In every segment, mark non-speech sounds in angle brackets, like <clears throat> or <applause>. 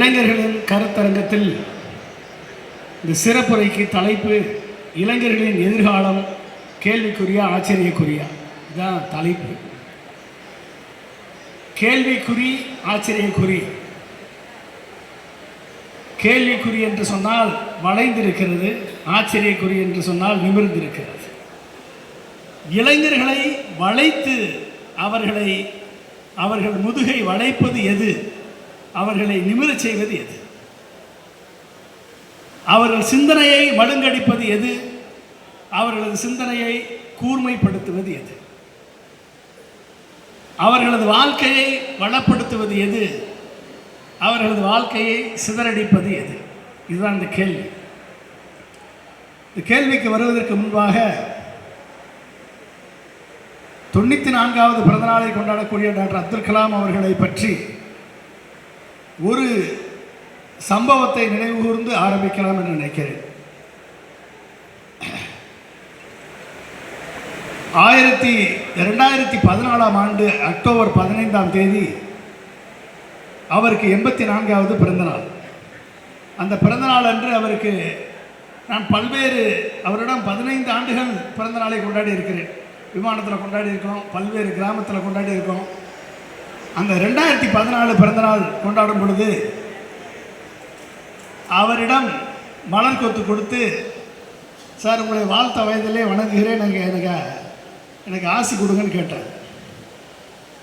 இளைஞர்களின் கருத்தரங்கத்தில் இந்த சிறப்புரைக்கு தலைப்பு இளைஞர்களின் எதிர்காலம் கேள்விக்குறியா ஆச்சரியக்குறியா? இதுதான் தலைப்பு. கேள்விக்குறி ஆச்சரியக்குறி. கேள்விக்குறி என்று சொன்னால் வளைந்திருக்கிறது ஆச்சரியக்குறி என்று சொன்னால் நிமிர்ந்திருக்கிறது. இளைஞர்களை வளைத்து அவர்களை அவர்கள் முதுகை வளைப்பது எது? அவர்களை நிமிரச் செய்வது எது? அவர்கள் சிந்தனையை மழுங்கடிப்பது எது? அவர்களது சிந்தனையை கூர்மைப்படுத்துவது எது? அவர்களது வாழ்க்கையை வளப்படுத்துவது எது? அவர்களது வாழ்க்கையை சிதறடிப்பது எது? இதுதான் இந்த கேள்வி. இந்த கேள்விக்கு வருவதற்கு முன்பாக தொண்ணூற்றி நான்காவது பிறந்தநாளை கொண்டாடக்கூடிய டாக்டர் அப்துல் கலாம் அவர்களை பற்றி ஒரு சம்பவத்தை நினைவுகூர்ந்து ஆரம்பிக்கலாம் என்று நினைக்கிறேன். ஆயிரத்தி ரெண்டாயிரத்தி பதினாலாம் ஆண்டு அக்டோபர் பதினைந்தாம் தேதி அவருக்கு எண்பத்தி நான்காவது பிறந்தநாள் அந்த பிறந்தநாள் அன்று அவருக்கு நான் பல்வேறு அவரிடம் பதினைந்து ஆண்டுகள் பிறந்தநாளை கொண்டாடி இருக்கிறேன். விமானத்தில் கொண்டாடி இருக்கோம் பல்வேறு கிராமத்தில் கொண்டாடி இருக்கோம். அந்த ரெண்டாயிரத்தி பதினாலு பிறந்தநாள் கொண்டாடும் பொழுது அவரிடம் மலர் கொத்து கொடுத்து சார் உங்களை வாழ்த்த வயதிலே வணங்குகிறேன். எனக்கு எனக்கு எனக்கு ஆசி கொடுங்கன்னு கேட்டேன்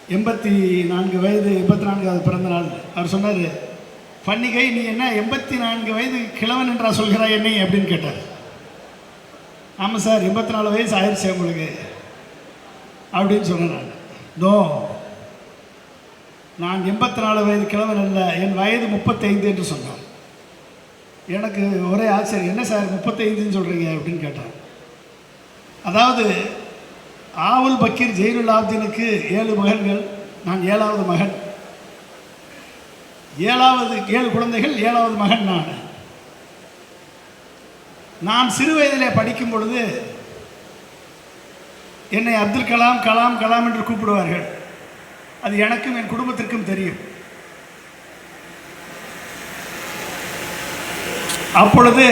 எண்பத்தி நான்கு வயது எண்பத்தி நான்காவது பிறந்த நாள் அவர் சொன்னார் பன்னிகை நீ என்ன எண்பத்தி நான்கு வயது கிழவன் என்றா சொல்கிறாய் என்னை? அப்படின்னு கேட்டார். ஆமாம் சார் எண்பத்தி நாலு வயசு ஆயிடுச்சு உங்களுக்கு. அப்படின்னு சொன்னேன் நான் தோ நான் எண்பத்தி நாலு வயது கிழவன் அல்ல என் வயது முப்பத்தைந்து என்று சொன்னார் எனக்கு ஒரே ஆச்சரியம் என்ன சார் முப்பத்தைந்துன்னு சொல்கிறீங்க அப்படின்னு கேட்டார் அதாவது ஆவுல் பக்கீர் ஜெயிலுல் ஆப்தீனுக்கு ஏழு மகன்கள் நான் ஏழாவது மகன். ஏழாவது ஏழு குழந்தைகள் ஏழாவது மகன் நான். நான் சிறு வயதிலே படிக்கும் பொழுது என்னை அப்துல் கலாம் கலாம் கலாம் என்று கூப்பிடுவார்கள். அது எனக்கும் என் குடும்பத்திற்கும் தெரியும். அப்பொழுது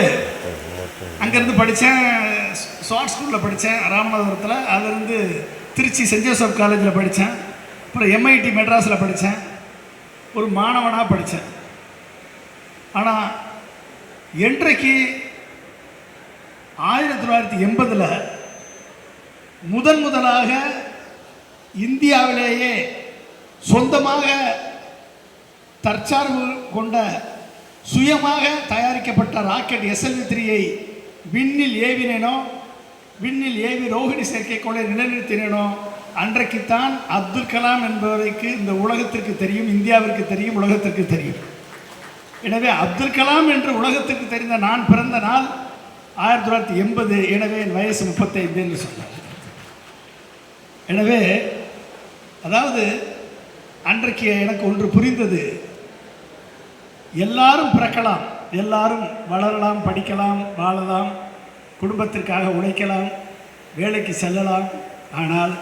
அங்கேருந்து படித்தேன் ஷார்ட் ஸ்கூலில் படித்தேன் ராமநாதபுரத்தில். அதுலேருந்து திருச்சி சென்ட் ஜோசப் காலேஜில் படித்தேன். அப்புறம் எம்ஐடி மெட்ராஸில் படித்தேன். ஒரு மாணவனாக படித்தேன். ஆனால் என்றைக்கு ஆயிரத்தி தொள்ளாயிரத்தி எண்பதில் முதன் முதலாக இந்தியாவிலேயே சொந்தமாக தற்சார்பு கொண்ட சுயமாக தயாரிக்கப்பட்ட ராக்கெட் எஸ்எல்வி த்ரீயை விண்ணில் ஏவினேனோ விண்ணில் ஏவி ரோஹிணி செயற்கைக்கோளை நிலைநிறுத்தினேனோ அன்றைக்குத்தான் அப்துல் கலாம் என்பவருக்கு இந்த உலகத்திற்கு தெரியும் இந்தியாவிற்கு தெரியும் உலகத்திற்கு தெரியும். எனவே அப்துல் கலாம் என்று உலகத்திற்கு தெரிந்த நான் பிறந்த நாள் ஆயிரத்தி தொள்ளாயிரத்தி எண்பது எனவே என் வயசு முப்பத்தைந்து என்று சொன்னார். எனவே அதாவது அன்றைக்கு எனக்கு ஒன்று புரிந்தது. எல்லாரும் பிறக்கலாம் எல்லாரும் வளரலாம் படிக்கலாம் வாழலாம் குடும்பத்திற்காக உழைக்கலாம் வேலைக்கு செல்லலாம். ஆனால்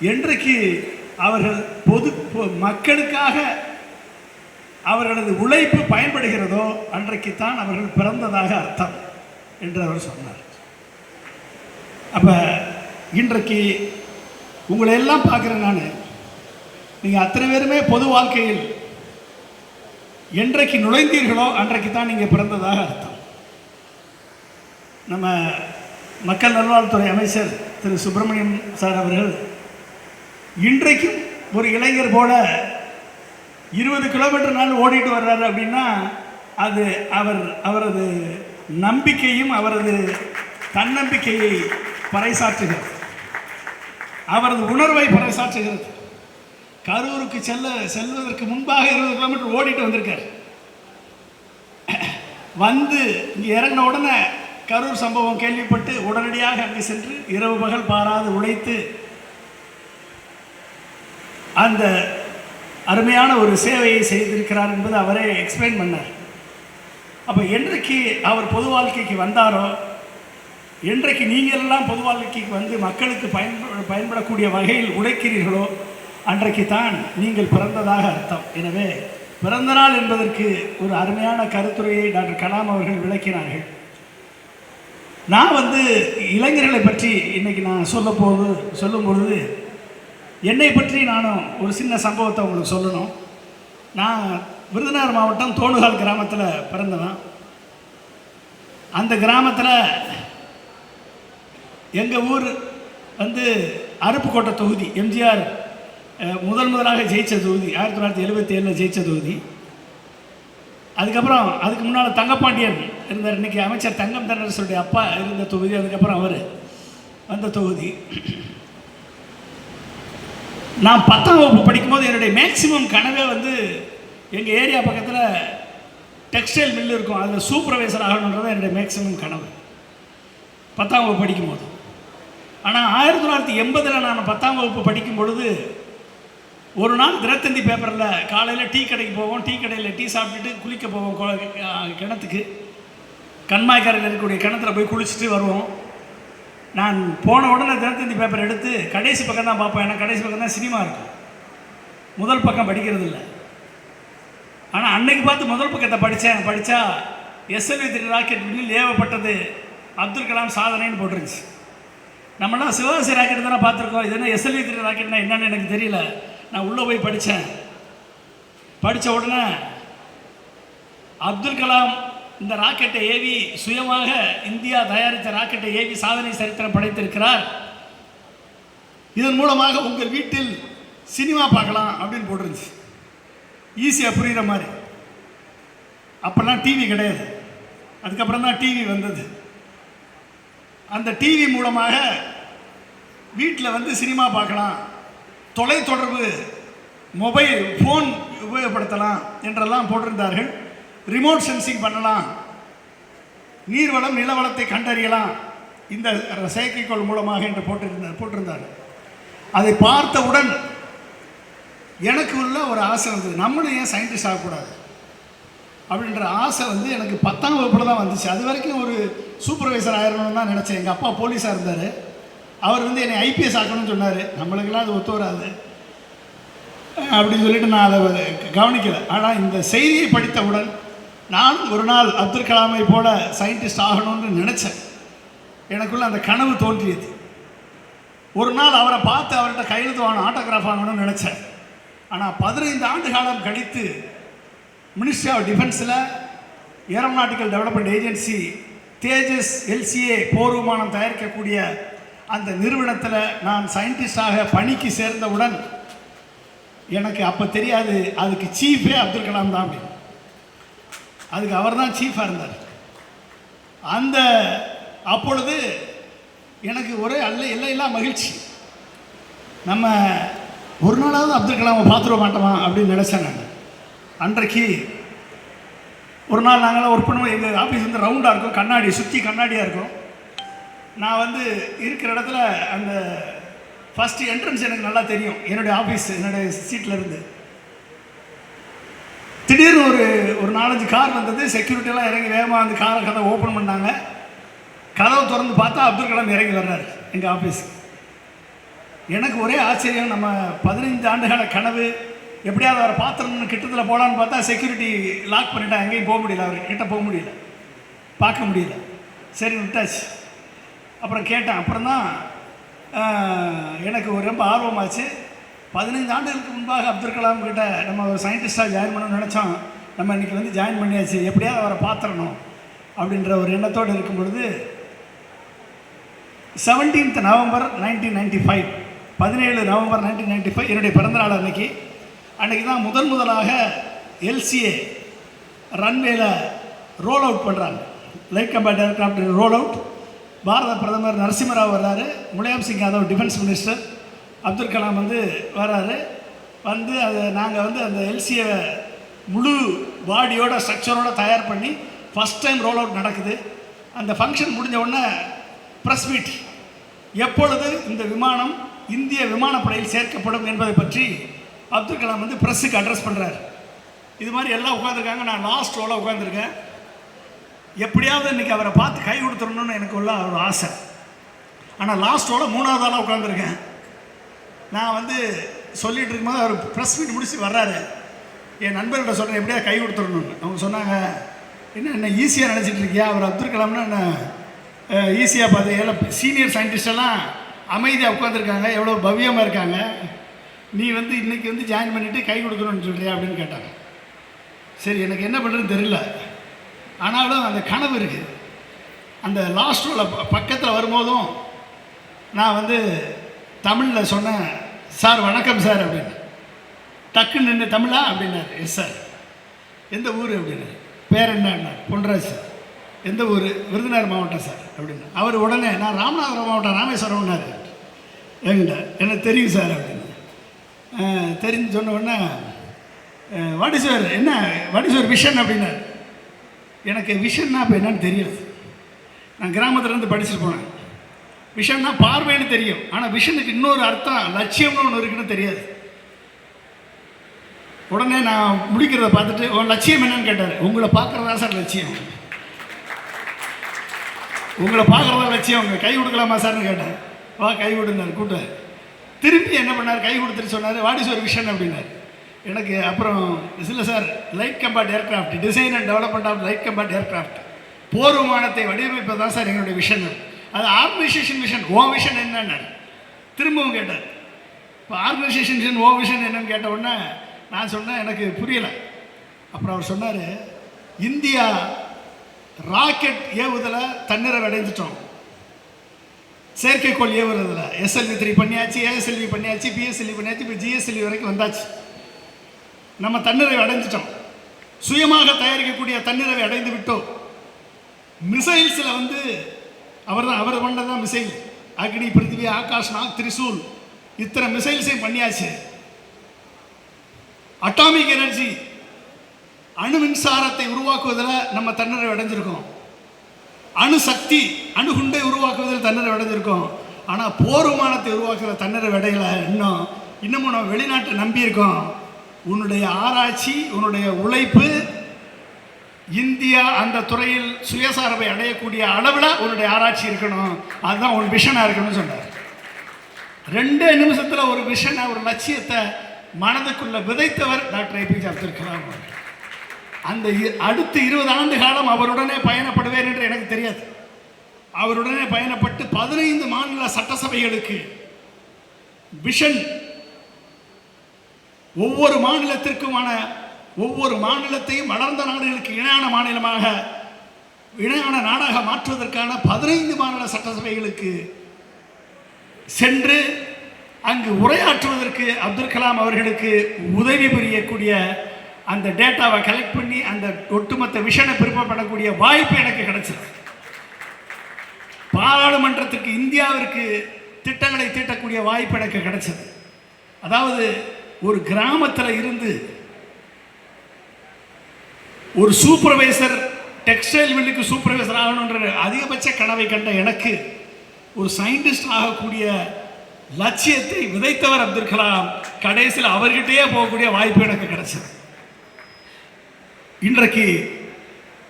என்றைக்கு அவர்கள் பொது பொ- மக்களுக்காக அவர்களது உழைப்பு பயன்படுகிறதோ அன்றைக்குத்தான் அவர்கள் பிறந்ததாக அர்த்தம் என்று அவர் சொன்னார். அப்போ இன்றைக்கு உங்களை எல்லாம் பார்க்குறேன் நான். நீங்கள் அத்தனை பேருமே பொது வாழ்க்கையில் என்றைக்கு நுழைந்தீர்களோ அன்றைக்கு தான் நீங்கள் பிறந்ததாக அர்த்தம். நம்ம மக்கள் நல்வாழ்வுத்துறை அமைச்சர் திரு சுப்பிரமணியம் சார் அவர்கள் இன்றைக்கும் ஒரு இளைஞர் போல இருபது கிலோமீட்டர் நாள் ஓடிட்டு வர்றாரு அப்படின்னா அது அவர் அவரது நம்பிக்கையும் அவரது தன்னம்பிக்கையை பறைசாற்றுகிறது. அவரது உணர்வை பறைசாற்றுகிறது. கரூருக்கு செல்ல செல்வதற்கு முன்பாக இருபது கிலோமீட்டர் ஓடிட்டு வந்திருக்கார். வந்து இங்கே இறங்கின உடனே கரூர் சம்பவம் கேள்விப்பட்டு உடனடியாக அங்கே சென்று இரவு பகல் பாராது உழைத்து அந்த அருமையான ஒரு சேவையை செய்திருக்கிறார் என்பது அவரே எக்ஸ்பிளைன் பண்ணார். அப்போ என்றைக்கு அவர் பொது வாழ்க்கைக்கு வந்தாரோ என்றைக்கு நீங்கள் எல்லாம் பொது வாழ்க்கைக்கு வந்து மக்களுக்கு பயன்ப பயன்படக்கூடிய வகையில் உழைக்கிறீர்களோ அன்றைக்கு தான் நீங்கள் பிறந்ததாக அர்த்தம். எனவே பிறந்தநாள் என்பதற்கு ஒரு அருமையான கருத்துரையை டாக்டர் கலாம் அவர்கள் விளக்கினார்கள். நான் வந்து இளைஞர்களை பற்றி இன்னைக்கு நான் சொல்ல போது சொல்லும் பொழுது என்னை பற்றி நானும் ஒரு சின்ன சம்பவத்தை உங்களுக்கு சொல்லணும். நான் விருதுநகர் மாவட்டம் தோணுகால் கிராமத்தில் பிறந்தவன். அந்த கிராமத்தில் எங்கள் ஊர் வந்து அருப்புக்கோட்டை தொகுதி எம்ஜிஆர் முதல் முதலாக ஜெயிச்ச தொகுதி ஆயிரத்தி தொள்ளாயிரத்தி எழுபத்தி ஏழில் ஜெயிச்ச தொகுதி. அதுக்கப்புறம் அதுக்கு முன்னால் தங்கப்பாண்டியன் இருந்தார். இன்றைக்கி அமைச்சர் தங்கம் தென்னரசுடைய அப்பா இருந்த தொகுதி அதுக்கப்புறம் அவர் வந்த தொகுதி. நான் பத்தாம் வகுப்பு படிக்கும்போது என்னுடைய மேக்சிமம் கனவே வந்து எங்கள் ஏரியா பக்கத்தில் டெக்ஸ்டைல் மில் இருக்கும். அதில் சூப்பர்வைசர் ஆகணுன்றது என்னுடைய மேக்சிமம் கனவு. பத்தாம் வகுப்பு படிக்கும்போது. ஆனால் ஆயிரத்தி தொள்ளாயிரத்தி எண்பதில் நான் பத்தாம் வகுப்பு படிக்கும் பொழுது ஒரு நாள் தினத்தந்தி பேப்பரில் காலையில் டீ கடைக்கு போவோம் டீ கடையில் டீ சாப்பிட்டுட்டு குளிக்க போவோம் கிணத்துக்கு. கண்மாய்க்காரில் இருக்கக்கூடிய கிணத்துல போய் குளிச்சுட்டு வருவோம். நான் போன உடனே தினத்தந்தி பேப்பர் எடுத்து கடைசி பக்கம் தான் பார்ப்பேன். ஏன்னா கடைசி பக்கம் தான் சினிமா இருக்கும். முதல் பக்கம் படிக்கிறது இல்லை ஆனால் அன்னைக்கு பார்த்து முதல் பக்கத்தை படித்தேன் படித்தா எஸ்எல்வி திரு ராக்கெட் விண்ணில் ஏவப்பட்டது அப்துல் கலாம் சாதனைன்னு போட்டுருந்துச்சு. நம்மளாம் சிவகாசி ராக்கெட் தானே பார்த்துருக்கோம். இது என்ன எஸ்எல்வி திரு ராக்கெட்னா என்னென்னு எனக்கு தெரியல. நான் உள்ளே போய் படித்தேன் படித்த உடனே அப்துல் கலாம் இந்த ராக்கெட்டை ஏவி சுயமாக இந்தியா தயாரித்த ராக்கெட்டை ஏவி சாதனை சரித்திரம் படைத்திருக்கிறார். இதன் மூலமாக உங்கள் வீட்டில் சினிமா பார்க்கலாம் அப்படின்னு போட்டிருந்துச்சு. ஈஸியாக புரிகிற மாதிரி. அப்போல்லாம் டிவி கிடையாது. அதுக்கப்புறம் தான் டிவி வந்தது. அந்த டிவி மூலமாக வீட்டில் வந்து சினிமா பார்க்கலாம் தொலைத்தொடர்பு மொபைல் ஃபோன் உபயோகப்படுத்தலாம் என்றெல்லாம் போட்டிருந்தார்கள். ரிமோட் சென்சிங் பண்ணலாம். நீர்வளம் நிலவளத்தை கண்டறியலாம். இந்த செயற்கைக்கோள் மூலமாக என்று போட்டிருந்தார் போட்டிருந்தார்கள். அதை பார்த்தவுடன் எனக்கு உள்ள ஒரு ஆசை வந்தது. நம்மளும் ஏன் சயின்டிஸ்ட் ஆகக்கூடாது? அப்படின்ற ஆசை வந்து எனக்கு பத்தாம் வகுப்பில் தான் வந்துச்சு. அது வரைக்கும் ஒரு சூப்பர்வைசர் ஆயிரணும்னு தான் நினச்சேன். எங்கள் அப்பா போலீஸாக இருந்தார். அவர் வந்து என்னை ஐபிஎஸ் ஆக்கணும்னு சொன்னார். நம்மளுக்கெல்லாம் அது ஒத்து வராது. அப்படின்னு சொல்லிட்டு நான் அதை கவனிக்கலை. ஆனால் இந்த செய்தியை படித்தவுடன் நான் ஒரு நாள் அப்துல் கலாமை போல சயின்டிஸ்ட் ஆகணும்னு நினச்சேன். எனக்குள்ள அந்த கனவு தோன்றியது. ஒரு நாள் அவரை பார்த்து அவர்கிட்ட கையெழுத்து வாங்கணும் ஆட்டோகிராஃப் ஆகணும்னு நினச்சேன். ஆனால் பதினைந்து ஆண்டு காலம் கழித்து ministry of டிஃபென்ஸில் aeronautical development agency Tejas LCA போர் விமானம் தயாரிக்கக்கூடிய அந்த நிறுவனத்தில் நான் சயின்டிஸ்டாக பணிக்கு சேர்ந்தவுடன் எனக்கு அப்போ தெரியாது அதுக்கு சீஃபே அப்துல் கலாம் தான் அப்படின்னு. அதுக்கு அவர் தான் சீஃபாக இருந்தார். அந்த அப்பொழுது எனக்கு ஒரே அல்ல எல்லையில்லா மகிழ்ச்சி. நம்ம ஒரு நாளாவது அப்துல் கலாமை பார்த்துட மாட்டோமா அப்படின்னு நினச்சேன் நான். அன்றைக்கு ஒரு நாள் நாங்களாம் ஒர்க் பண்ணுவோம் எங்கள் ஆஃபீஸ் வந்து ரவுண்டாக இருக்கும் கண்ணாடி சுற்றி கண்ணாடியாக இருக்கும். நான் வந்து இருக்கிற இடத்துல அந்த ஃபஸ்ட்டு என்ட்ரன்ஸ் எனக்கு நல்லா தெரியும். என்னுடைய ஆஃபீஸ் என்னுடைய சீட்டில் இருந்து. திடீர்னு ஒரு ஒரு நாலஞ்சு கார் வந்தது. செக்யூரிட்டியெல்லாம் இறங்கி வேகமாக அந்த காரை கதை ஓப்பன் பண்ணாங்க. கதவை திறந்து பார்த்தா அப்துல் கலாம் இறங்கி வர்றார் எங்கள் ஆஃபீஸுக்கு எனக்கு ஒரே ஆச்சரியம். நம்ம பதினைந்து ஆண்டுகால கனவு எப்படியாவது அவரை பாத்திரம்னு கிட்டத்தில் போகலான்னு பார்த்தா செக்யூரிட்டி லாக் பண்ணிட்டா எங்கேயும் போக முடியல அவர். கிட்ட போக முடியல. பார்க்க முடியல. சரி விட்டாச்சு. அப்புறம் கேட்டேன். அப்புறம் தான் எனக்கு ஒரு ரொம்ப ஆர்வமாச்சு. பதினைந்து ஆண்டுகளுக்கு முன்பாக அப்துல் கலாம் கிட்ட நம்ம ஒரு சயின்டிஸ்டாக ஜாயின் பண்ணணும்னு நினச்சோம். நம்ம இன்றைக்கி வந்து ஜாயின் பண்ணியாச்சு. எப்படியாவது அவரை பார்த்துடணும் அப்படின்ற ஒரு எண்ணத்தோடு இருக்கும் பொழுது seventeenth November nineteen ninety five பதினேழு நவம்பர் நைன்டீன் நைன்டி ஃபைவ் என்னுடைய பிறந்தநாள் அன்னைக்கு. அன்றைக்கி தான் முதன் முதலாக எல்சிஏ ரன்வேல ரோல் அவுட் பண்ணுறாங்க light combat aircraft roll out பாரத பிரதமர் நரசிம்மராவ் வர்றாரு. முலாயம் சிங் யாதவ் டிஃபென்ஸ் மினிஸ்டர் அப்துல் கலாம் வந்து வர்றாரு. வந்து அதை நாங்கள் வந்து அந்த எல்சியை முழு பாடியோட ஸ்ட்ரக்சரோட தயார் பண்ணி ஃபஸ்ட் டைம் ரோல் அவுட் நடக்குது. அந்த ஃபங்க்ஷன் முடிஞ்ச உடனே ப்ரெஸ் மீட் எப்பொழுது இந்த விமானம் இந்திய விமானப்படையில் சேர்க்கப்படும் என்பதை பற்றி அப்துல் கலாம் வந்து ப்ரெஸ்ஸுக்கு அட்ரஸ் பண்ணுறாரு இது மாதிரி எல்லாம் உட்காந்துருக்காங்க நான் லாஸ்ட் ரோலாக உட்காந்துருக்கேன் எப்படியாவது இன்னைக்கு அவரை பார்த்து கை கொடுத்துடணும்னு எனக்கு உள்ள ஒரு ஆசை. ஆனால் லாஸ்ட்டோட மூணாவது ஆளாக உட்காந்துருக்கேன் நான் வந்து சொல்லிட்டு இருக்கும்போது அவர் ப்ரெஸ் மீட் முடிச்சு வர்றாரு. என் நண்பர்கிட்ட சொல்கிறேன் எப்படியா கை கொடுத்துடணும்னு? அவங்க சொன்னாங்க என்ன என்ன ஈஸியாக நினச்சிட்டு இருக்கியா? அவர் அப்துல் கலாம்னா என்ன? ஈஸியாக பார்த்து எல்லாம் சீனியர் சயின்டிஸ்டெல்லாம் அமைதியாக உட்காந்துருக்காங்க எவ்வளோ பவ்யமாக இருக்காங்க. நீ வந்து இன்றைக்கி வந்து ஜாயின் பண்ணிவிட்டு கை கொடுக்கணும்னு சொல்கிறியா அப்படின்னு கேட்டாங்க. சரி எனக்கு என்ன பண்ணுறதுன்னு தெரியல. ஆனாலும் அந்த கனவு இருக்குது அந்த லாஸ்ட் ரோல பக்கத்தில் வரும்போதும் நான் வந்து தமிழில் சொன்னேன் சார் வணக்கம் சார் அப்படின்னு. டக்குன்னு நின்று தமிழா? அப்படின்னாரு. Yes sir. எந்த ஊர்? அப்படின்னாரு. பேர் என்ன? பொன்ராஜ் சார். எந்த ஊர்? விருதுநகர் மாவட்டம் சார். அப்படின்னு அவர் உடனே நான் ராமநாதபுரம் மாவட்டம் ராமேஸ்வரம்னாரு என்கிட்ட எனக்கு தெரியும் சார் அப்படின்னு தெரிஞ்சு சொன்ன உடனே வாட் இஸ் யுவர் என்ன வாட் இஸ் யுவர் விஷன்? அப்படின்னாரு. எனக்கு விஷன்னா இப்போ என்னன்னு தெரியல நான் கிராமத்துலேருந்து படிச்சுட்டு போனேன். விஷன்னா பார்வைன்னு தெரியும். ஆனால் விஷனுக்கு இன்னொரு அர்த்தம் லட்சியம்னு ஒன்று இருக்குன்னு தெரியாது. உடனே நான் முடிக்கிறத பார்த்துட்டு உன் லட்சியம் என்னன்னு கேட்டார். உங்களை பார்க்குறதா சார் லட்சியம்? உங்களை பார்க்குறதா லட்சியம்? உங்கள் கை கொடுக்கலாமா சார்னு கேட்டேன். வா கை கொடுனார் கூட்டார் திருப்பி என்ன பண்ணார்? கை கொடுத்துட்டு சொன்னார். வாட் இஸ் ஒரு விஷன் அப்படின்னார். எனக்கு அப்புறம் இல்லை sir light combat aircraft design and development of light combat aircraft போர் விமானத்தை வடிவமைப்பது தான் சார் எங்களுடைய விஷன் அது ஆர்கனைசேஷன் விஷன் ஓ விஷன் என்னன்னார். திரும்பவும் கேட்டார். இப்போ ஆர்கனைசேஷன் விஷன் ஓ விஷன் என்னன்னு கேட்ட உடனே நான் சொன்னேன் எனக்கு புரியலை. அப்புறம் அவர் சொன்னார் இந்தியா ராக்கெட் ஏவுதலை தன்னிறைவு அடைஞ்சிட்டோம் செயற்கைக்கோள் ஏவுறதுல. எஸ்எல்வி த்ரீ பண்ணியாச்சு ஏஎஸ்எல்வி பண்ணியாச்சு பிஎஸ்எல்வி பண்ணியாச்சு இப்போ ஜிஎஸ்எல்வி வரைக்கும் வந்தாச்சு. நம்ம தன்னிறைவு அடைஞ்சிட்டோம். சுயமாக தயாரிக்கக்கூடிய தன்னிறைவை அடைந்து விட்டோம். மிசைல்ஸில் வந்து அவர் தான் அவர் கொண்டது தான் மிசைல். அக்னி பிருத்திவி ஆகாஷ் நாக் திரிசூல். இத்தனை மிசைல்ஸையும் பண்ணியாச்சு. அட்டாமிக் எனர்ஜி அணு மின்சாரத்தை உருவாக்குவதில் நம்ம தன்னிறைவு அடைஞ்சிருக்கோம். அணு சக்தி அணுகுண்டை உருவாக்குவதில் தன்னிறைவு அடைஞ்சிருக்கோம். ஆனால் போர் விமானத்தை உருவாக்குற தன்னிறைவு அடையல இன்னும். இன்னமும் நம்ம வெளிநாட்டை நம்பியிருக்கோம். உன்னுடைய ஆராய்ச்சி உன்னுடைய உழைப்பு இந்தியா அந்த துறையில் சுயசார்பை அடையக்கூடிய அளவில் உன்னுடைய ஆராய்ச்சி இருக்கணும். அதுதான் ஒரு விஷனாக இருக்கணும்னு சொன்னார். ரெண்டே நிமிஷத்தில் ஒரு விஷனை ஒரு லட்சியத்தை மனதுக்குள்ள விதைத்தவர் டாக்டர் ஏபிஜே அப்துல் கலாம் அந்த இ- அடுத்த இருபது ஆண்டு காலம் அவருடனே பயணப்படுவேன் என்று எனக்கு தெரியாது. அவருடனே பயணப்பட்டு பதினைந்து மாநில சட்டசபைகளுக்கு விஷன் ஒவ்வொரு மாநிலத்திற்குமான ஒவ்வொரு மாநிலத்தையும் வளர்ந்த நாடுகளுக்கு இணையான மாநிலமாக இணையான நாடாக மாற்றுவதற்கான பதினைந்து மாநில சட்டசபைகளுக்கு சென்று அங்கு உரையாற்றுவதற்கு அப்துல் கலாம் அவர்களுக்கு உதவி புரியக்கூடிய அந்த டேட்டாவை கலெக்ட் பண்ணி அந்த ஒட்டுமொத்த விஷனை பிற்படக்கூடிய வாய்ப்பு எனக்கு கிடைச்சது பாராளுமன்றத்துக்கு இந்தியாவிற்கு திட்டங்களை தீட்டக்கூடிய வாய்ப்பு எனக்கு கிடைச்சது. அதாவது ஒரு கிராமத்தில் இருந்து ஒரு சூப்பர்வைசர் டெக்ஸ்டைல் மில்லுக்கு சூப்பர்வைசர் ஆகணுன்ற அதிகபட்ச கனவை கண்ட எனக்கு ஒரு சயின்டிஸ்ட் ஆகக்கூடிய லட்சியத்தை விதைத்தவர் அப்துல் கலாம். கடைசியில் அவர்கிட்டயே போகக்கூடிய வாய்ப்பு எனக்கு கிடைச்சது. இன்றைக்கு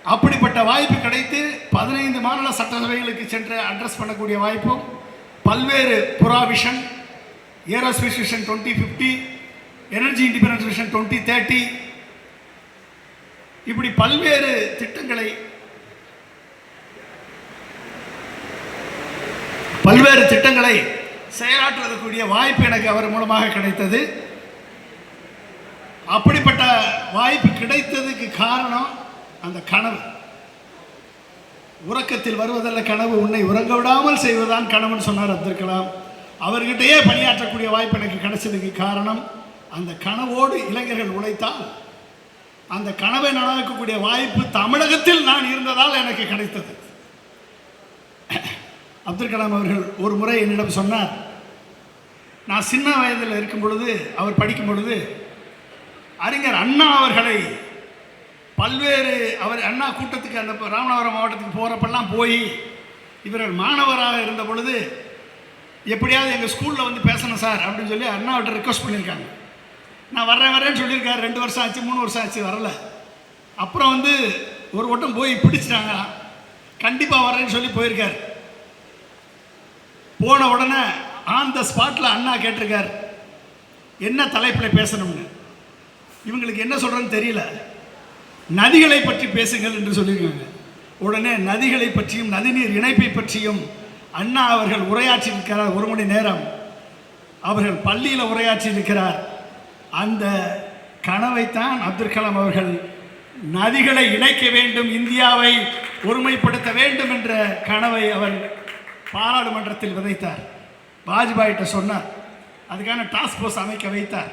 அப்படிப்பட்ட வாய்ப்பு கிடைத்து பதினைந்து மாநில சட்டசபைகளுக்கு சென்று அட்ரஸ் பண்ணக்கூடிய வாய்ப்பும் பல்வேறு provision aerospace vision twenty fifty energy independence mission twenty thirty இப்படி பல்வேறு திட்டங்களை பல்வேறு திட்டங்களை செயலாற்றுவதற்குரிய வாய்ப்பு எனக்கு அவர் மூலமாக கிடைத்தது. அப்படிப்பட்ட வாய்ப்பு கிடைத்ததுக்கு காரணம் அந்த கனவு. உறக்கத்தில் வருவதல்ல கனவு உன்னை உறங்க விடாமல் செய்வதுதான் கனவுன்னு சொன்னார் அப்துல் கலாம். அவர்கிட்டயே பணியாற்றக்கூடிய வாய்ப்பு எனக்கு கிடைச்சதுக்கு காரணம் அந்த கனவோடு இளைஞர்கள் உழைத்தால் அந்த கனவை நடக்கக்கூடிய வாய்ப்பு தமிழகத்தில் நான் இருந்ததால் எனக்கு கிடைத்தது. <clears throat> அப்துல் கலாம் அவர்கள் ஒரு முறை என்னிடம் சொன்னார் நான் சின்ன வயதில் இருக்கும் பொழுது அவர் படிக்கும் பொழுது அறிஞர் அண்ணா அவர்களை பல்வேறு அவர் அண்ணா கூட்டத்துக்கு அந்த ராமநாதபுரம் மாவட்டத்துக்கு போகிறப்பெல்லாம் போய் இவர்கள் மாணவராக இருந்த பொழுது எப்படியாவது எங்கள் ஸ்கூலில் வந்து பேசணும் சார் அப்படின்னு சொல்லி அண்ணாவிட்ட ரிக்வஸ்ட் பண்ணியிருக்காங்க. நான் வர்றேன் வரேன்னு சொல்லியிருக்காரு. ரெண்டு வருஷம் ஆச்சு மூணு வருஷம் ஆச்சு வரல. அப்புறம் வந்து ஒரு வட்டம் போய் பிடிச்சிட்டாங்க. கண்டிப்பாக வரேன்னு சொல்லி போயிருக்கார். போன உடனே ஆன் த ஸ்பாட்டில் அண்ணா கேட்டிருக்கார். என்ன தலைப்பில் பேசணும்னு. இவங்களுக்கு என்ன சொல்கிறேன்னு தெரியல. நதிகளை பற்றி பேசுங்கள் என்று சொல்லியிருக்காங்க. உடனே நதிகளை பற்றியும் நதிநீர் இணைப்பை பற்றியும் அண்ணா அவர்கள் உரையாற்றியிருக்கிறார் ஒரு மணி நேரம். அவர்கள் பள்ளியில் உரையாற்றியிருக்கிறார் அந்த கனவைத்தான் அப்துல் கலாம் அவர்கள் நதிகளை இணைக்க வேண்டும் இந்தியாவை ஒருமைப்படுத்த வேண்டும் என்ற கனவை அவர் பாராளுமன்றத்தில் விதைத்தார். வாஜ்பாய்கிட்ட சொன்னார். அதுக்கான டாஸ்க் ஃபோர்ஸ் அமைக்க வைத்தார்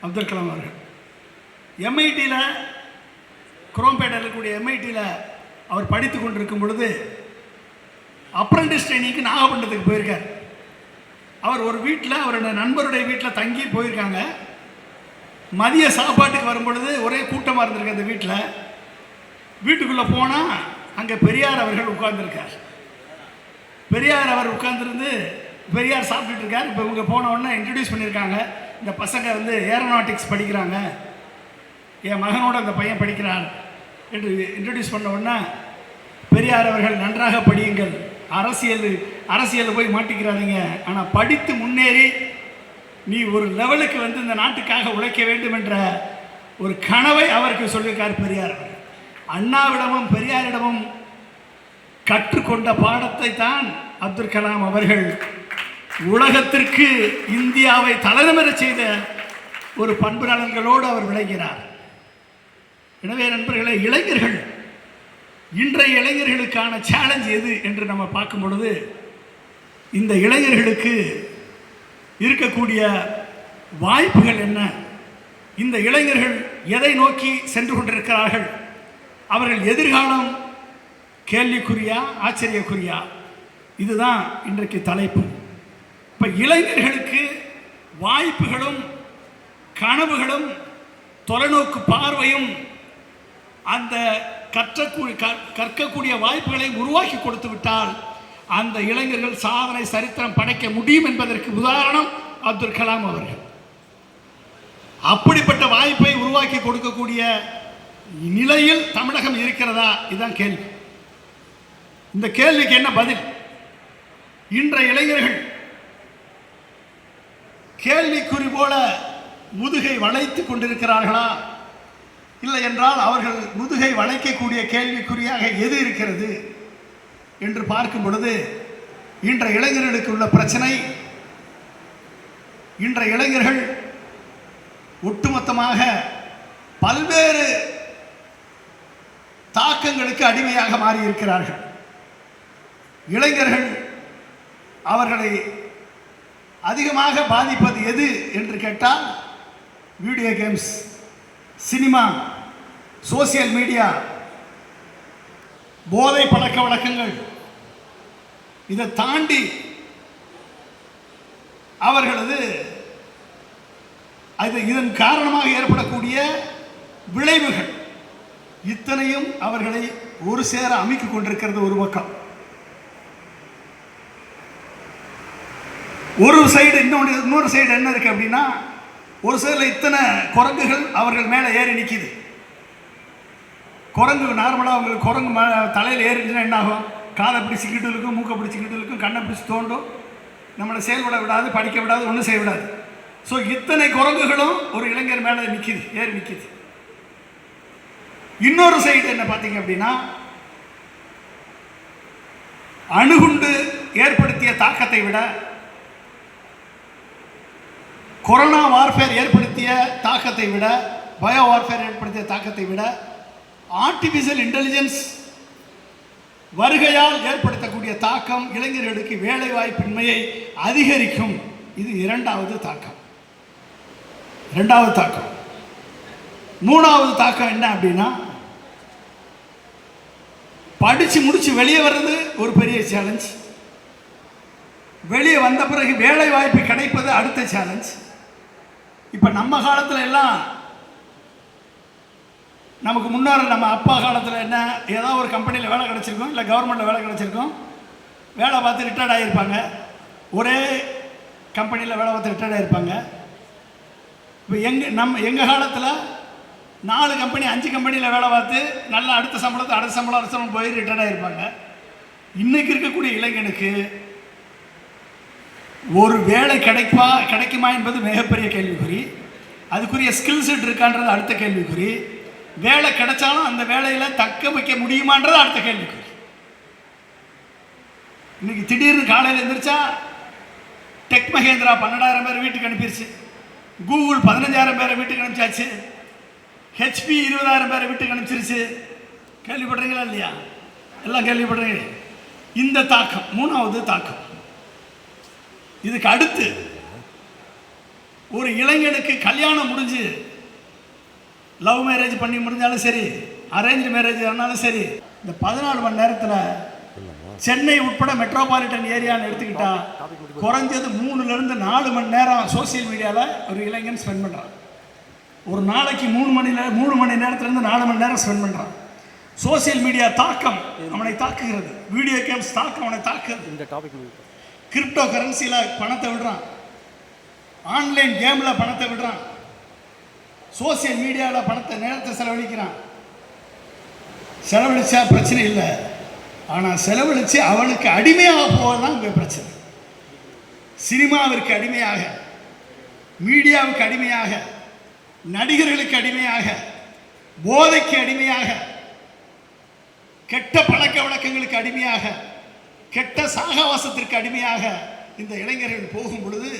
அப்துல் கலாம் அவர்கள். எம்ஐடியில் குரோம்பேட்டில் இருக்கக்கூடிய எம்ஐடியில் அவர் படித்து கொண்டிருக்கும் பொழுது அப்ரண்டிஸ் ட்ரைனிங்க்கு நாகப்பட்டினத்துக்கு போயிருக்கார். அவர் ஒரு வீட்டில் அவரோட நண்பருடைய வீட்டில் தங்கி போயிருக்காங்க. மதிய சாப்பாட்டுக்கு வரும்பொழுது ஒரே கூட்டமாக இருந்திருக்கு அந்த வீட்டில் வீட்டுக்குள்ளே போனால் அங்கே பெரியார் அவர்கள் உட்கார்ந்துருக்கார். பெரியார் அவர் உட்கார்ந்துருந்து பெரியார் சாப்பிட்டுட்டு இருக்கார். இப்போ இவங்க போன உடனே இன்ட்ரடியூஸ் பண்ணியிருக்காங்க. இந்த பசங்க வந்து ஏரோநாட்டிக்ஸ் படிக்கிறாங்க. என் மகனோட அந்த பையன் படிக்கிறான். என்று இன்ட்ரடியூஸ் பண்ண உடனே பெரியார் அவர்கள் நன்றாக படியுங்கள். அரசியல் அரசியலில் போய் மாட்டிக்கிறாதீங்க. ஆனால் படித்து முன்னேறி நீ ஒரு லெவலுக்கு வந்து இந்த நாட்டுக்காக உழைக்க வேண்டும் என்ற ஒரு கனவை அவருக்கு சொல்லியிருக்கார் பெரியார் அண்ணாவிடமும் பெரியாரிடமும் கற்றுக்கொண்ட பாடத்தை தான் அப்துல் கலாம் அவர்கள் உலகத்திற்கு இந்தியாவை தலைநிமிர செய்த ஒரு பண்புராளர்களோடு அவர் விளங்கினார். எனவே நண்பர்களே இளைஞர்கள் இன்றைய இளைஞர்களுக்கான சேலஞ்ச் எது என்று நம்ம பார்க்கும் பொழுது இந்த இளைஞர்களுக்கு இருக்கக்கூடிய வாய்ப்புகள் என்ன? இந்த இளைஞர்கள் எதை நோக்கி சென்று கொண்டிருக்கிறார்கள்? அவர்கள் எதிர்காலம் கேள்விக்குறியா ஆச்சரியக்குறியா? இதுதான் இன்றைக்கு தலைப்பு. இப்போ இளைஞர்களுக்கு வாய்ப்புகளும் கனவுகளும் தொலைநோக்கு பார்வையும் அந்த கற்றக்கூடிய கற்கக்கூடிய வாய்ப்புகளை உருவாக்கி கொடுத்து விட்டால் அந்த இளைஞர்கள் சாதனை சரித்திரம் படைக்க முடியும் என்பதற்கு உதாரணம் அப்துல் கலாம் அவர்கள். அப்படிப்பட்ட வாய்ப்பை உருவாக்கி கொடுக்கக்கூடிய நிலையில் தமிழகம் இருக்கிறதா? இதுதான் கேள்வி. இந்த கேள்விக்கு என்ன பதில்? இன்றைய இளைஞர்கள் கேள்விக்குறி போல முதுகை வளைத்துக் கொண்டிருக்கிறார்களா? இல்லை என்றால் அவர்கள் முதுகை வளைக்கக்கூடிய கேள்விக்குறியாக எது இருக்கிறது என்று பார்க்கும் பொழுது இன்றைய இளைஞர்களுக்கு உள்ள பிரச்சனை இன்றைய இளைஞர்கள் ஒட்டுமொத்தமாக பல்வேறு தாக்கங்களுக்கு அடிமையாக மாறியிருக்கிறார்கள். இளைஞர்கள் அவர்களை அதிகமாக பாதிப்பது எது என்று கேட்டால் video games cinema social media போதை பழக்க வழக்கங்கள் இதை தாண்டி அவர்களது அது இதன் காரணமாக ஏற்படக்கூடிய விளைவுகள் இத்தனையும் அவர்களை ஒரு சேர அமைக்கிக் கொண்டிருக்கிறது ஒரு பக்கம். ஒரு சைடு இன்னொன்று இன்னொரு சைடு என்ன இருக்கு அப்படின்னா ஒரு சைடில் இத்தனை குரங்குகள் அவர்கள் மேலே ஏறி நிற்கிது குரங்கு நார்மலாக அவங்களுக்கு குரங்கு மே தலையில் ஏறிச்சுன்னா என்ன ஆகும் காதை பிடிச்சிக்கிட்டு இருக்கும் மூக்கை பிடிச்சிக்கிட்டு இருக்கும் கண்ணை பிடிச்சி தோண்டும். நம்மளை செயல்பட விடாது படிக்க விடாது ஒன்றும் செய்ய விடாது. ஸோ இத்தனை குரங்குகளும் ஒரு இளைஞர் மேலே நிற்கிது ஏறி நிற்கிது இன்னொரு சைடு என்ன பார்த்தீங்க அப்படின்னா அணுகுண்டு ஏற்படுத்திய தாக்கத்தை விட கொரோனா வார்ஃபேர் ஏற்படுத்திய தாக்கத்தை விட பயோ வார்ஃபேர் ஏற்படுத்திய தாக்கத்தை விட ஆர்டிஃபிஷியல் இன்டெலிஜென்ஸ் வருகையால் ஏற்படுத்தக்கூடிய தாக்கம் இளைஞர்களுக்கு வேலை வாய்ப்பின்மையை அதிகரிக்கும். இது இரண்டாவது தாக்கம். இரண்டாவது தாக்கம். மூணாவது தாக்கம் என்ன அப்படின்னா படித்து முடித்து வெளியே வர்றது ஒரு பெரிய சேலஞ்ச் வெளியே வந்த பிறகு வேலை வாய்ப்பு கிடைப்பது அடுத்த சேலஞ்ச் இப்போ நம்ம காலத்தில் எல்லாம் நமக்கு முன்னாடி நம்ம அப்பா காலத்தில் என்ன ஏதோ ஒரு கம்பெனியில் வேலை கிடச்சிருக்கும் இல்லை கவர்மெண்ட்டில் வேலை கிடச்சிருக்கும் வேலை பார்த்து ரிட்டையர்ட் ஆகியிருப்பாங்க ஒரே கம்பெனியில் வேலை பார்த்து ரிட்டையர்ட் ஆகியிருப்பாங்க இப்போ எங்கள் நம்ம எங்கள் காலத்தில் நாலு கம்பெனி அஞ்சு கம்பெனியில் வேலை பார்த்து நல்லா அடுத்த சம்பளத்தை அடுத்த சம்பளம் அடுத்த சம்பளம் போய் ரிட்டையர்ட் ஆகியிருப்பாங்க இன்றைக்கி இருக்கக்கூடிய இளைஞனுக்கு ஒரு வேலை கிடைப்பா கிடைக்குமா என்பது மிகப்பெரிய கேள்விக்குறி. அதுக்குரிய ஸ்கில் செட் இருக்கான்றது அடுத்த கேள்விக்குறி. வேலை கிடைச்சாலும் அந்த வேலையில் தக்க வைக்க முடியுமான்றது அடுத்த கேள்விக்குறி. இன்னைக்கு திடீர்னு காலையில் எழுந்திரிச்சா டெக் மகேந்திரா பன்னெண்டாயிரம் பேர் வீட்டுக்கு அனுப்பிடுச்சு கூகுள் பதினஞ்சாயிரம் பேரை வீட்டுக்கு அனுப்பிச்சாச்சு. ஹெச்பி இருபதாயிரம் பேரை வீட்டுக்கு அனுப்பிச்சிருச்சு. கேள்விப்படுறீங்களா இல்லையா? எல்லாம் கேள்விப்படுறீங்க. இந்த தாக்கம் மூணாவது தாக்கம். இதுக்கு அடுத்து ஒரு இளைஞனுக்கு கல்யாணம் முடிஞ்சு லவ் மேரேஜ் பண்ணி முடிஞ்சாலும் சரி அரேஞ்ச் மேரேஜ் ஆனாலும் சரி இந்த பதினாலு மணி நேரத்தில் சென்னை உட்பட மெட்ரோபாலிட்டன் ஏரியான்னு எடுத்துக்கிட்டா குறைஞ்சது மூணுலேருந்து நாலு மணி நேரம் சோசியல் மீடியாவில் ஒரு இளைஞன் ஸ்பெண்ட் பண்ணுறான் ஒரு நாளைக்கு மூணு மணி நேரம் மூணு மணி நேரத்துலேருந்து நாலு மணி நேரம் ஸ்பெண்ட் பண்ணுறான் சோசியல் மீடியா தாக்கம் அவனை தாக்குகிறது. வீடியோ கேம்ஸ் தாக்கம் அவனை தாக்குகிறது. இந்த டாபிக் கிரிப்டோ கரன்சியில் பணத்தை விடுறான். ஆன்லைன் கேமில் பணத்தை விடுறான். சோசியல் மீடியாவில் பணத்தை நேரத்தை செலவழிக்கிறான். செலவழிச்சா பிரச்சனை இல்லை. ஆனால் செலவழித்து அவனுக்கு அடிமையாக போவதுதான் இங்கே பிரச்சனை. சினிமாவிற்கு அடிமையாக மீடியாவுக்கு அடிமையாக நடிகர்களுக்கு அடிமையாக போதைக்கு அடிமையாக கெட்ட பழக்க வழக்கங்களுக்கு அடிமையாக கெட்ட சாகவாசத்திற்கு அடிமையாக இந்த இளைஞர்கள் போகும் பொழுது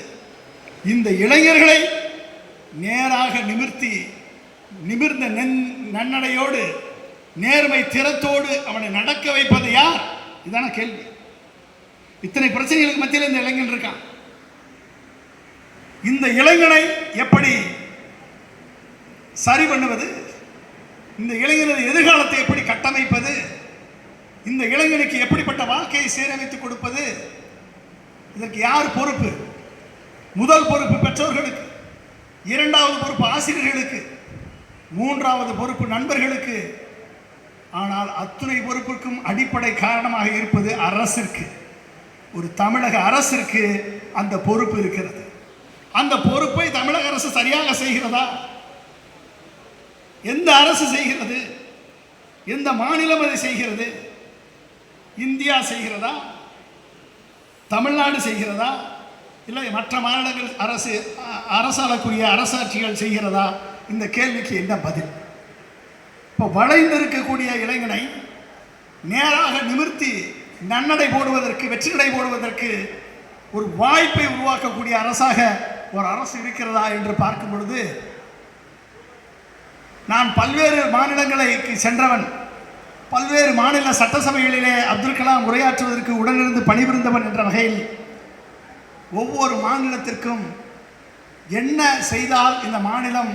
இந்த இளைஞர்களை நேராக நிமிர்த்தி நிமிர்ந்த நென் நன்னடையோடு நேர்மை திறத்தோடு அவனை நடக்க வைப்பது யார்? இதான கேள்வி. இத்தனை பிரச்சனைகளுக்கு மத்தியில் இந்த இளைஞன் இருக்கான். இந்த இளைஞனை எப்படி சரி பண்ணுவது? இந்த இளைஞனது எதிர்காலத்தை எப்படி கட்டமைப்பது? இந்த இளைஞனுக்கு எப்படிப்பட்ட வாழ்க்கையை சீரமைத்து கொடுப்பது? இதற்கு யார் பொறுப்பு? முதல் பொறுப்பு பெற்றோர்களுக்கு இரண்டாவது பொறுப்பு ஆசிரியர்களுக்கு மூன்றாவது பொறுப்பு நண்பர்களுக்கு. ஆனால் அத்துணை பொறுப்புக்கும் அடிப்படை காரணமாக இருப்பது அரசிற்கு. ஒரு தமிழக அரசிற்கு அந்த பொறுப்பு இருக்கிறது. அந்த பொறுப்பை தமிழக அரசு சரியாக செய்கிறதா? எந்த அரசு செய்கிறது? எந்த மாநிலம் அதை செய்கிறது? இந்தியா செய்கிறதா? தமிழ்நாடு செய்கிறதா? இல்லை மற்ற மாநிலங்கள் அரசு அ- அரசாளக்கூடிய அரசாட்சிகள் செய்கிறதா? இந்த கேள்விக்கு என்ன பதில்? இப்போ வளைந்திருக்கக்கூடிய இளைஞனை நேராக நிமிர்த்தி நன்னடை போடுவதற்கு வெற்றிநடை போடுவதற்கு ஒரு வாய்ப்பை உருவாக்கக்கூடிய அரசாக ஒரு அரசு இருக்கிறதா என்று பார்க்கும் பொழுது நான் பல்வேறு மாநிலங்களுக்கு சென்றவன். பல்வேறு மாநில சட்டசபைகளிலே அப்துல் கலாம் உரையாற்றுவதற்கு உடனிருந்து பணிபுரிந்தவன் என்ற வகையில் ஒவ்வொரு மாநிலத்திற்கும் என்ன செய்தால் இந்த மாநிலம்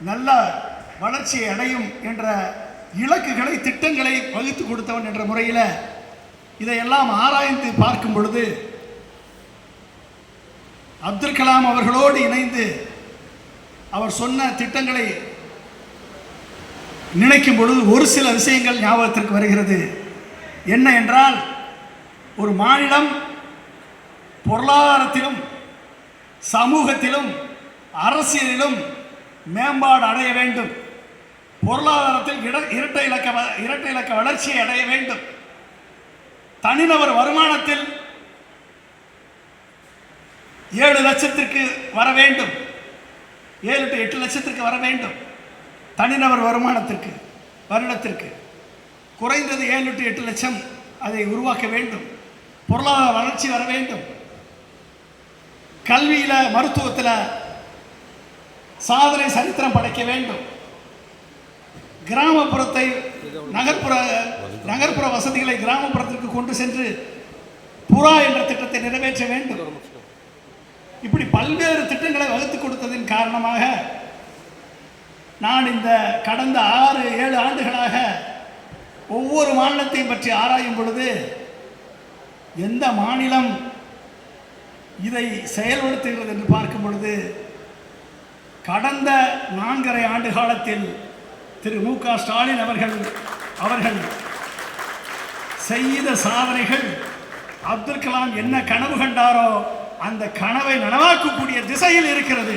நல்ல வளர்ச்சியை அடையும் என்ற இலக்குகளை திட்டங்களை வகுத்து கொடுத்தவன் என்ற முறையில் இதையெல்லாம் ஆராய்ந்து பார்க்கும் பொழுது அப்துல் கலாம் அவர்களோடு இணைந்து அவர் சொன்ன திட்டங்களை நினைக்கும் பொழுது ஒரு சில விஷயங்கள் ஞாபகத்திற்கு வருகிறது. என்ன என்றால் ஒரு மாநிலம் பொருளாதாரத்திலும் சமூகத்திலும் அரசியலிலும் மேம்பாடு அடைய வேண்டும். பொருளாதாரத்தில் இட இரட்டை இலக்க வ- இரட்டை இலக்க வளர்ச்சியை அடைய வேண்டும். தனிநபர் வருமானத்தில் ஏழு லட்சத்திற்கு வர வேண்டும். ஏழு டு எட்டு லட்சத்திற்கு வர வேண்டும். தனிநபர் வருமானத்திற்கு வருடத்திற்கு குறைந்தது ஏழு டு எட்டு லட்சம் அதை உருவாக்க வேண்டும். பொருளாதார வளர்ச்சி வர வேண்டும். கல்வியில் மருத்துவத்தில் சாதனை சரித்திரம் படைக்க வேண்டும். கிராமப்புறத்தை நகர்ப்புற நகர்ப்புற வசதிகளை கிராமப்புறத்திற்கு கொண்டு சென்று புறா என்ற திட்டத்தை நிறைவேற்ற வேண்டும். இப்படி பல்வேறு திட்டங்களை வகுத்து கொடுத்ததின் காரணமாக நான் இந்த கடந்த ஆறு ஏழு ஆண்டுகளாக ஒவ்வொரு மாநிலத்தையும் பற்றி ஆராயும் பொழுது எந்த மாநிலம் இதை செயல்படுத்துகிறது என்று பார்க்கும் பொழுது கடந்த நான்கரை ஆண்டு காலத்தில் திரு மு க ஸ்டாலின் அவர்கள் அவர்கள் செய்த சாதனைகள் அப்துல் கலாம் என்ன கனவு கண்டாரோ அந்த கனவை நனவாக்கக்கூடிய திசையில் இருக்கிறது.